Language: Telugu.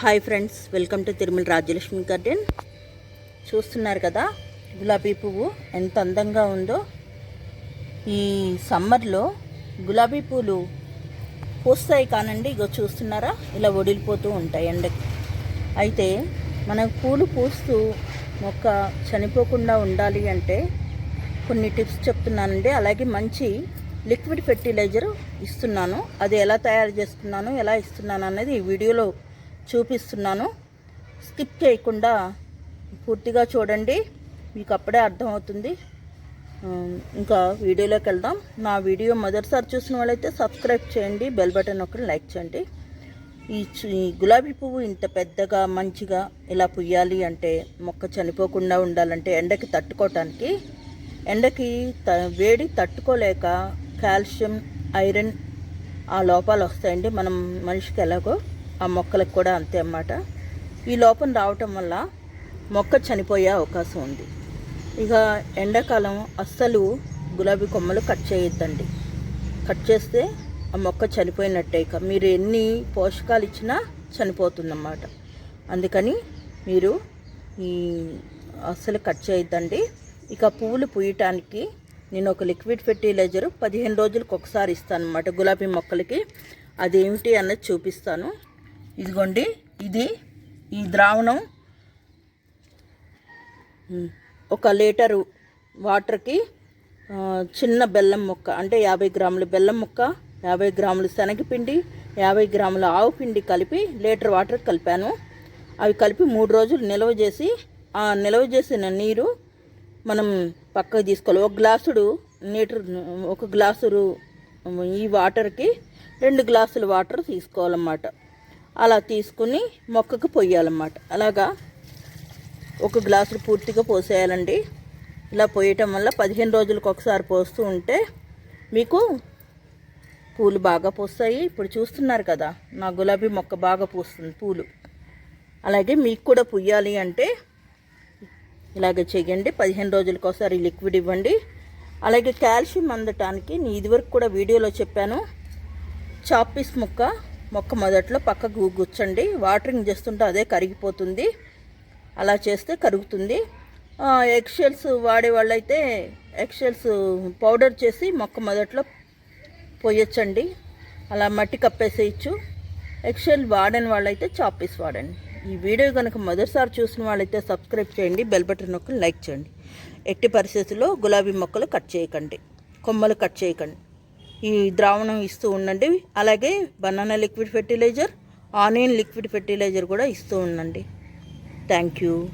Hi friends welcome to Tirumala Rajyalakshmi garden. చూస్తున్నారు కదా గులాబీ పువ్వు ఎంత అందంగా ఉందో. ఈ సమ్మర్లో గులాబీ పూలు పూస్తాయి కానండి ఇగో చూస్తున్నారా? ఇలా ఒడిలిపోతూ ఉంటాయి ఎండకి అయితే మనం పూలు పూస్తూ మొక్క చనిపోకుండా ఉండాలి అంటే కొన్ని టిప్స్ చెప్తున్నానండి. అలాగే మంచి లిక్విడ్ ఫెర్టిలైజర్ ఇస్తున్నాను. అది ఎలా తయారు చేస్తున్నాను ఎలా ఇస్తున్నాను అనేది ఈ వీడియోలో చూపిస్తున్నాను. స్కిప్ చేయకుండా పూర్తిగా చూడండి. మీకు అప్పుడే అర్థమవుతుంది. ఇంకా వీడియోలోకి వెళ్దాం. నా వీడియో మొదటిసారి చూసిన వాళ్ళైతే సబ్స్క్రైబ్ చేయండి బెల్ బటన్ ఒకటి లైక్ చేయండి. ఈ గులాబీ పువ్వు ఇంత పెద్దగా మంచిగా ఇలా పుయ్యాలి అంటే మొక్క చనిపోకుండా ఉండాలంటే ఎండకి తట్టుకోవటానికి ఎండకి త వేడి తట్టుకోలేక కాల్షియం ఐరన్ ఆ లోపాలు వస్తాయండి. మనం మనిషికి ఎలాగో ఆ మొక్కలకు కూడా అంతే అన్నమాట. ఈ లోపం రావటం వల్ల మొక్క చనిపోయే అవకాశం ఉంది. ఇక ఎండాకాలం అస్సలు గులాబీ కొమ్మలు కట్ చేయొద్దండి. కట్ చేస్తే ఆ మొక్క చనిపోయినట్టే ఇక. మీరు ఎన్ని పోషకాలు ఇచ్చినా చనిపోతుందన్నమాట. అందుకని మీరు ఈ అస్సలు కట్ చేయొద్దండి. ఇక పువ్వులు పూయటానికి నేను ఒక లిక్విడ్ ఫెర్టిలైజర్ పదిహేను రోజులకు ఒకసారి ఇస్తాను అనమాట గులాబీ మొక్కలకి. అదేమిటి అన్నది చూపిస్తాను. ఇదిగోండి ఇది ఈ ద్రావణం. ఒక లీటరు వాటర్కి చిన్న బెల్లం ముక్క అంటే యాభై గ్రాముల బెల్లం ముక్క యాభై గ్రాముల శనగపిండి యాభై గ్రాముల ఆవు పిండి కలిపి లీటర్ వాటర్ కలిపాను. అవి కలిపి మూడు రోజులు నిల్వ చేసి ఆ నిల్వ చేసిన నీరు మనం పక్కకు తీసుకోవాలి. ఒక గ్లాసుడు లీటర్ ఒక గ్లాసు ఈ వాటర్కి రెండు గ్లాసుల వాటర్ తీసుకోవాలన్నమాట. అలా తీసుకుని మొక్కకు పొయ్యాలన్నమాట. అలాగా ఒక గ్లాసులు పూర్తిగా పోసేయాలండి. ఇలా పోయటం వల్ల పదిహేను రోజులకు ఒకసారి పోస్తూ ఉంటే మీకు పూలు బాగా పూస్తాయి. ఇప్పుడు చూస్తున్నారు కదా నా గులాబీ మొక్క బాగా పూస్తుంది పూలు. అలాగే మీకు కూడా పుయ్యాలి అంటే ఇలాగ చేయండి పదిహేను రోజులకు ఒకసారి లిక్విడ్ ఇవ్వండి. అలాగే కాల్షియం అందటానికి నేను ఇదివరకు కూడా వీడియోలో చెప్పాను చాపీస్ ముక్క మొక్క మొదట్లో పక్కకు గుచ్చండి. వాటరింగ్ చేస్తుంటే అదే కరిగిపోతుంది. అలా చేస్తే కరుగుతుంది. ఎగ్షెల్స్ వాడే వాళ్ళైతే ఎగ్షెల్స్ పౌడర్ చేసి మొక్క మొదట్లో పోయొచ్చండి. అలా మట్టి కప్పేసేయచ్చు. ఎగ్షెల్ వాడని వాళ్ళైతే చాపీస్ వాడండి. ఈ వీడియో కనుక మొదటిసారి చూసిన వాళ్ళైతే సబ్స్క్రైబ్ చేయండి బెల్ బటన్ నొక్కలు లైక్ చేయండి. ఎట్టి పరిస్థితుల్లో గులాబీ మొక్కలు కట్ చేయకండి. కొమ్మలు కట్ చేయకండి. ఈ ద్రావణం ఇస్తూ ఉండండి. అలాగే banana liquid fertiliser onion liquid fertiliser కూడా ఇస్తూ ఉండండి. Thank you.